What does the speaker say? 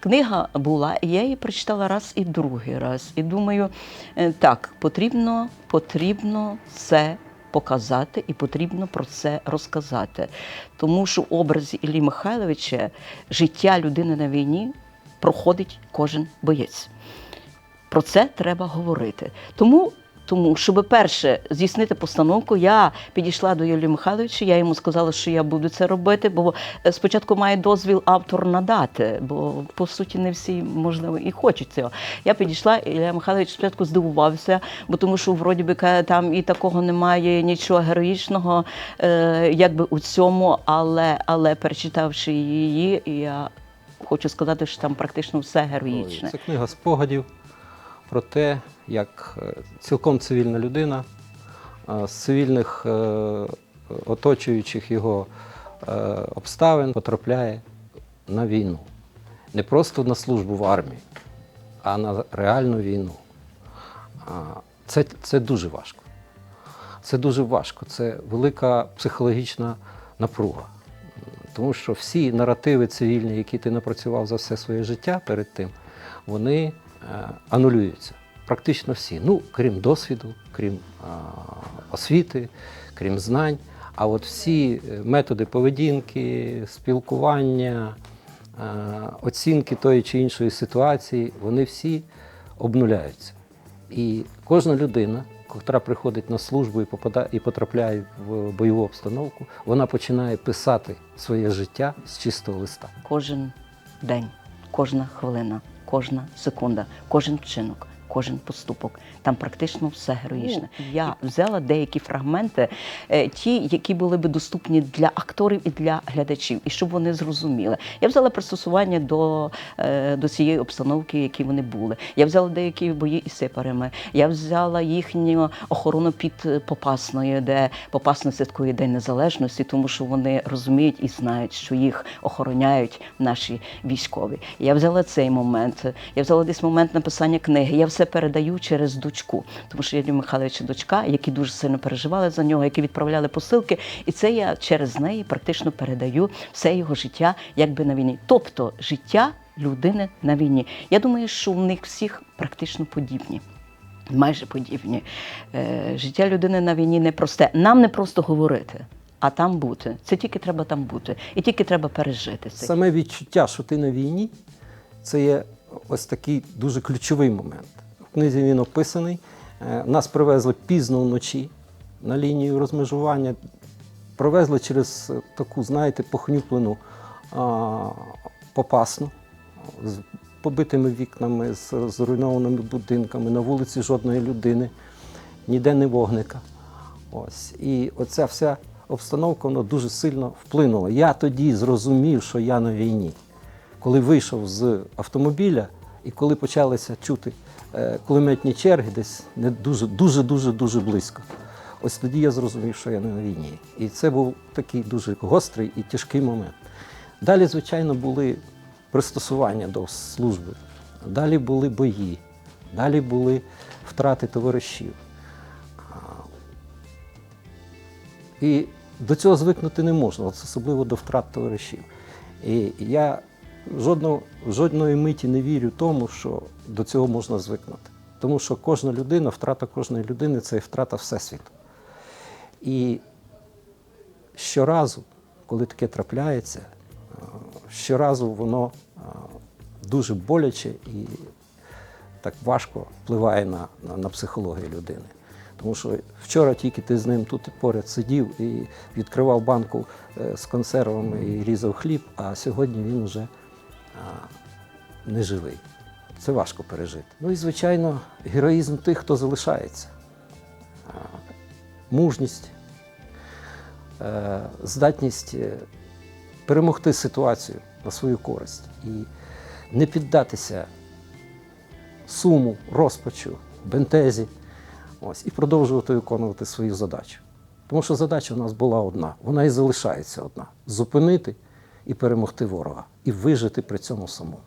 книга була, і я її прочитала раз і другий раз. І думаю, е, так, потрібно, потрібно це показати і потрібно про це розказати. Тому що в образі Іллі Михайловича життя людини на війні проходить кожен боєць. Про це треба говорити. Тому, тому щоб перше здійснити постановку, я підійшла до Юлії Михайловича, я йому сказала, що я буду це робити, бо е, спочатку має дозвіл автор надати, бо по суті не всі, можливо, і хочуть цього. Я підійшла, і Ілля Михайлович спочатку здивувався, бо тому що вроді би там і такого немає, нічого героїчного, е, якби у цьому, але, але перечитавши її, я хочу сказати, що там практично все героїчне. Це книга спогадів про те, як е, цілком цивільна людина е, з цивільних е, оточуючих його обставин потрапляє на війну. Не просто на службу в армії, а на реальну війну. Це, це дуже важко. Це дуже важко. Це велика психологічна напруга. Тому що всі наративи цивільні, які ти напрацював за все своє життя перед тим, вони анулюються. Практично всі. Ну, крім досвіду, крім а, освіти, крім знань. А от всі е, методи поведінки, спілкування, е, оцінки тої чи іншої ситуації, вони всі обнуляються. І кожна людина, яка приходить на службу і попадає і потрапляє в бойову обстановку, вона починає писати своє життя з чистого листа. Кожен день, кожна хвилина, кожна секунда, кожен вчинок. Кожен поступок, там практично все героїчне. Я взяла деякі фрагменти, е, ті, які були би доступні для акторів і для глядачів, і щоб вони зрозуміли. Я взяла пристосування до, е, до цієї обстановки, які вони були. Я взяла деякі бої із сепарами. Я взяла їхню охорону під Попасною, де Попасно святкує День Незалежності, тому що вони розуміють і знають, що їх охороняють наші військові. Я взяла цей момент. Я взяла десь момент написання книги. Я все передаю через дочку, тому що Юрій Михайловича дочка, які дуже сильно переживали за нього, які відправляли посилки, і це я через неї практично передаю все його життя, якби на війні. Тобто життя людини на війні. Я думаю, що в них всіх практично подібні. Майже подібні. Е, життя людини на війні непросте. Нам не просто говорити, а там бути. Це тільки треба там бути. І тільки треба пережити це. Саме відчуття, що ти на війні, це є ось такий дуже ключовий момент. Книзі він описаний. Е, Нас привезли пізно вночі на лінію розмежування. Провезли через е, таку, знаєте, похнюплену попасну з побитими вікнами, з зруйнованими будинками, на вулиці жодної людини, ніде не вогника. Ось. І оця вся обстановка вона дуже сильно вплинула. Я тоді зрозумів, що я на війні. Коли вийшов з автомобіля і коли почалися чути кулеметні черги, десь не дуже, дуже, дуже, дуже близько. Ось тоді я зрозумів, що я не на війні. І це був такий дуже гострий і тяжкий момент. Далі, звичайно, були пристосування до служби, далі були бої, далі були втрати товаришів. І до цього звикнути не можна, особливо до втрат товаришів. І я жодного, жодної миті не вірю тому, що до цього можна звикнути. Тому що кожна людина, втрата кожної людини це і втрата Всесвіту. І щоразу, коли таке трапляється, е, щоразу воно е, дуже боляче і так важко впливає на, на, на психологію людини. Тому що вчора тільки ти з ним тут поряд сидів і відкривав банку е, з консервами і різав хліб, а сьогодні він вже не живий. Це важко пережити. Ну і, звичайно, героїзм тих, хто залишається. Мужність, е, здатність е, перемогти ситуацію на свою користь і не піддатися суму, розпачу, бентезі. Ось, і продовжувати виконувати свою задачу. Тому що задача у нас була одна, вона і залишається одна зупинити і перемогти ворога, і вижити при цьому самому.